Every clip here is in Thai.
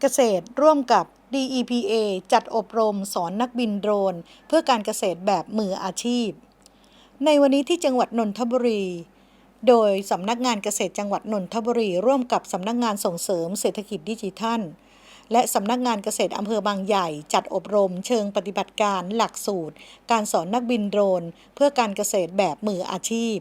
เกษตรร่วมกับ DEPA จัดอบรมสอนนักบินโดรน เพื่อการเกษตรแบบมืออาชีพ ในวันนี้ที่จังหวัดนนทบุรี โดยสำนักงานเกษตรจังหวัดนนทบุรี ร่วมกับสำนักงานส่งเสริมเศรษฐกิจดิจิทัล และสำนักงานเกษตรอำเภอบางใหญ่ จัดอบรมเชิงปฏิบัติการหลักสูตร การสอนนักบินโดรน เพื่อการเกษตรแบบมืออาชีพ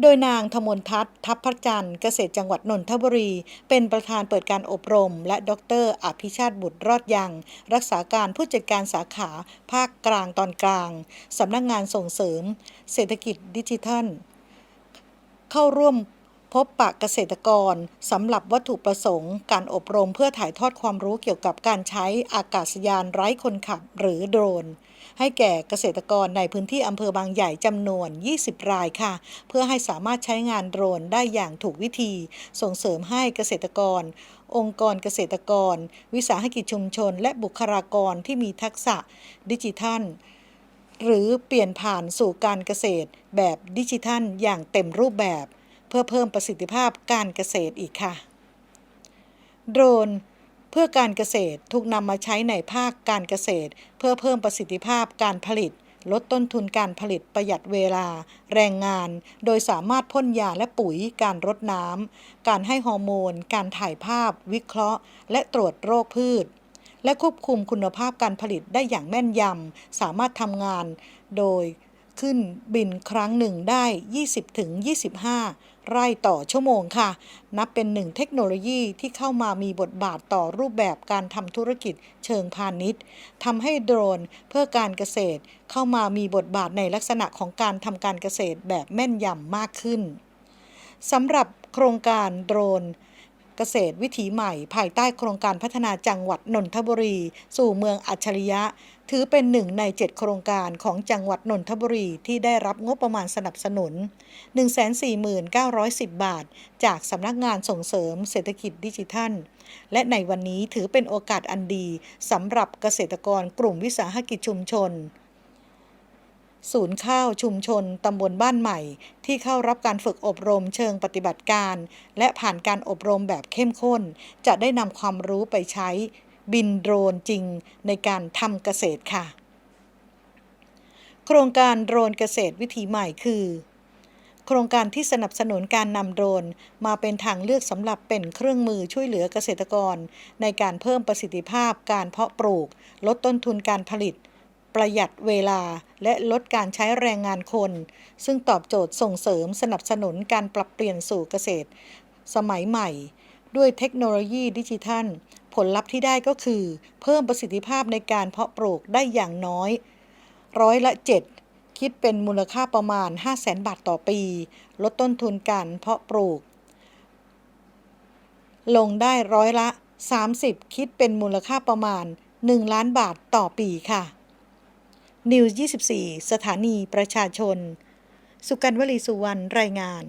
โดยนางธมนทัศน์ทัพพระจันทร์เกษตรจังหวัดนนทบุรี เป็นประธานเปิดการอบรม และดรอภิชาติบุตรรอดยัง รักษาการผู้จัดการสาขาภาคกลางตอนกลางสำนักงานส่งเสริม เศรษฐกิจดิจิทัล เข้าร่วม พบปะเกษตรกรสำหรับวัตถุประสงค์ การอบรมเพื่อถ่ายทอดความรู้เกี่ยวกับการใช้อากาศยานไร้คนขับหรือโดรน ให้แก่เกษตรกรในพื้นที่อำเภอบางใหญ่จำนวน 20 รายค่ะ เพื่อให้สามารถใช้งานโดรนได้อย่างถูกวิธี ส่งเสริมให้เกษตรกร องค์กรเกษตรกร วิสาหกิจชุมชน และบุคลากรที่มีทักษะดิจิทัลหรือเปลี่ยนผ่านสู่การเกษตรแบบดิจิทัลอย่างเต็มรูปแบบ เพื่อเพิ่มประสิทธิภาพการเกษตรอีกค่ะ โดรนเพื่อการเกษตรถูกนำมาใช้ในภาคการเกษตร เพื่อเพิ่มประสิทธิภาพการผลิต ลดต้นทุนการผลิตประหยัดเวลา แรงงาน โดยสามารถพ่นยาและปุ๋ย การรดน้ำการให้ฮอร์โมน การถ่ายภาพ วิเคราะห์ และตรวจโรคพืช และควบคุมคุณภาพการผลิตได้อย่างแม่นยำสามารถทำงาน โดย ขึ้นบินครั้งหนึ่งได้ 20-25 ไร่ต่อชั่วโมงค่ะ นับเป็นหนึ่งเทคโนโลยีที่เข้ามามีบทบาทต่อรูปแบบการทำธุรกิจเชิงพาณิชย์ทำให้โดรนเพื่อการเกษตรเข้ามามีบทบาทในลักษณะของการทำการเกษตรแบบแม่นยำมากขึ้นสำหรับโครงการโดรน เกษตรวิถีใหม่ ภายใต้โครงการพัฒนาจังหวัดนนทบุรี สู่เมืองอัจฉริยะ ถือเป็นหนึ่งใน 7 โครงการของจังหวัดนนทบุรีที่ได้รับงบประมาณสนับสนุน 149,10 บาท จากสำนักงานส่งเสริมเศรษฐกิจดิจิทัล และในวันนี้ถือเป็นโอกาสอันดีสำหรับเกษตรกรกลุ่มวิสาหกิจชุมชน ศูนย์ข้าวชุมชนตำบลบ้านใหม่ ที่เข้ารับการฝึกอบรมเชิงปฏิบัติการ และผ่านการอบรมแบบเข้มข้น จะได้นำความรู้ไปใช้ บินโดรนจริงในการทำเกษตรค่ะ โครงการโดรนเกษตรวิถีใหม่คือโครงการที่สนับสนุนการนำโดรนมาเป็นทางเลือกสำหรับเป็นเครื่องมือช่วยเหลือเกษตรกร ในการเพิ่มประสิทธิภาพการเพาะปลูก ลดต้นทุนการผลิต ประหยัดเวลาและลดการใช้แรงงานคน ซึ่งตอบโจทย์ส่งเสริมสนับสนุนการปรับเปลี่ยนสู่เกษตร สมัยใหม่ ด้วยเทคโนโลยีดิจิทัล ผลลัพธ์ที่ได้ก็คือ เพิ่มประสิทธิภาพในการเพาะปลูกได้อย่างน้อย ร้อยละ 7 คิดเป็นมูลค่าประมาณ 5 0 0แสนบาทต่อปี ลดต้นทุนการเพาะปลูก ลงได้ร้อยละ 30 คิดเป็นมูลค่าประมาณ 1 ล้านบาทต่อปีค่ะ นิวส์24 สถานีประชาชน สุกันวลีสุวรรณรายงาน